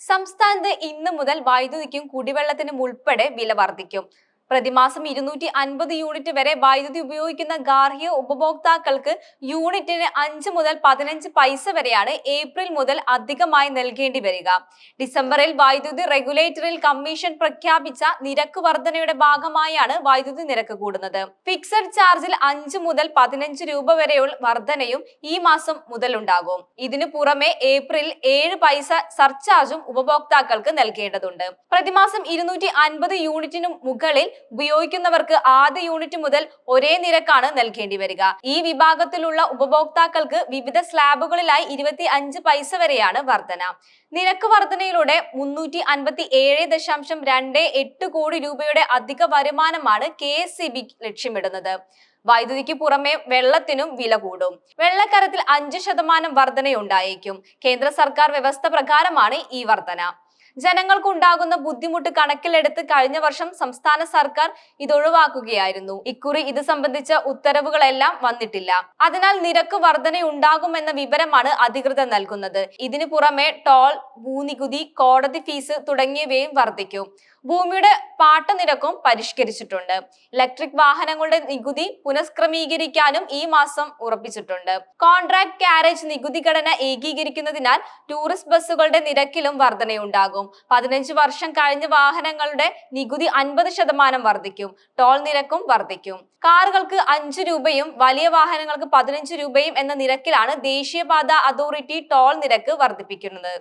സംസ്ഥാനത്ത് ഇന്ന് മുതൽ വൈദ്യുതിക്കും കുടിവെള്ളത്തിനും ഉൾപ്പെടെ വില വർദ്ധിക്കും. പ്രതിമാസം ഇരുന്നൂറ്റി അൻപത് യൂണിറ്റ് വരെ വൈദ്യുതി ഉപയോഗിക്കുന്ന ഗാർഹിക ഉപഭോക്താക്കൾക്ക് യൂണിറ്റിന് അഞ്ച് മുതൽ പതിനഞ്ച് പൈസ വരെയാണ് ഏപ്രിൽ മുതൽ അധികമായി നൽകേണ്ടി വരിക. ഡിസംബറിൽ വൈദ്യുതി റെഗുലേറ്ററിൽ കമ്മീഷൻ പ്രഖ്യാപിച്ച നിരക്ക് വർധനയുടെ ഭാഗമായാണ് വൈദ്യുതി നിരക്ക് കൂടുന്നത്. ഫിക്സഡ് ചാർജിൽ അഞ്ച് മുതൽ പതിനഞ്ച് രൂപ വരെയുള്ള വർധനയും ഈ മാസം മുതലുണ്ടാകും. ഇതിനു പുറമെ ഏപ്രിൽ ഏഴ് പൈസ സർചാർജും ഉപഭോക്താക്കൾക്ക് നൽകേണ്ടതുണ്ട്. പ്രതിമാസം ഇരുന്നൂറ്റി അൻപത് യൂണിറ്റിനു മുകളിൽ ഉപയോഗിക്കുന്നവർക്ക് ആദ്യ യൂണിറ്റ് മുതൽ ഒരേ നിരക്കാണ് നൽകേണ്ടി വരിക. ഈ വിഭാഗത്തിലുള്ള ഉപഭോക്താക്കൾക്ക് വിവിധ സ്ലാബുകളിലായി ഇരുപത്തി അഞ്ച് പൈസ വരെയാണ് വർധന. നിരക്ക് വർധനയിലൂടെ മുന്നൂറ്റി അൻപത്തി ഏഴ് ദശാംശം രണ്ട് എട്ട് കോടി രൂപയുടെ അധിക വരുമാനമാണ് കെ എസ് സി ബി ലക്ഷ്യമിടുന്നത്. വൈദ്യുതിക്ക് പുറമെ വെള്ളത്തിനും വില കൂടും. വെള്ളക്കരത്തിൽ അഞ്ച് ശതമാനം വർധനയുണ്ടായേക്കും. കേന്ദ്ര സർക്കാർ വ്യവസ്ഥ പ്രകാരമാണ് ഈ വർധന. ജനങ്ങൾക്കുണ്ടാകുന്ന ബുദ്ധിമുട്ട് കണക്കിലെടുത്ത് കഴിഞ്ഞ വർഷം സംസ്ഥാന സർക്കാർ ഇത് ഒഴിവാക്കുകയായിരുന്നു ഇക്കുറി ഇത് സംബന്ധിച്ച ഉത്തരവുകളെല്ലാം വന്നിട്ടില്ല. അതിനാൽ നിരക്ക് വർധനയുണ്ടാകുമെന്ന വിവരമാണ് അധികൃതർ നൽകുന്നത്. ഇതിനു പുറമെ ടോൾ ഭൂനികുതി കോടതി ഫീസ് തുടങ്ങിയവയും വർദ്ധിക്കും ഭൂമിയുടെ പാട്ടനിരക്കും പരിഷ്കരിച്ചിട്ടുണ്ട്. ഇലക്ട്രിക് വാഹനങ്ങളുടെ നികുതി പുനഃക്രമീകരിക്കാനും ഈ മാസം ഉറപ്പിച്ചിട്ടുണ്ട്. കോൺട്രാക്ട് കാരേജ് നികുതി ഘടന ഏകീകരിക്കുന്നതിനാൽ ടൂറിസ്റ്റ് ബസ്സുകളുടെ നിരക്കിലും വർധനയുണ്ടാകും. പതിനഞ്ച് വർഷം കഴിഞ്ഞ വാഹനങ്ങളുടെ നികുതി അൻപത് ശതമാനം വർദ്ധിക്കും ടോൾ നിരക്കും വർദ്ധിക്കും കാറുകൾക്ക് അഞ്ച് രൂപയും വലിയ വാഹനങ്ങൾക്ക് പതിനഞ്ച് രൂപയും എന്ന നിരക്കിലാണ് ദേശീയപാത അതോറിറ്റി ടോൾ നിരക്ക് വർദ്ധിപ്പിക്കുന്നത്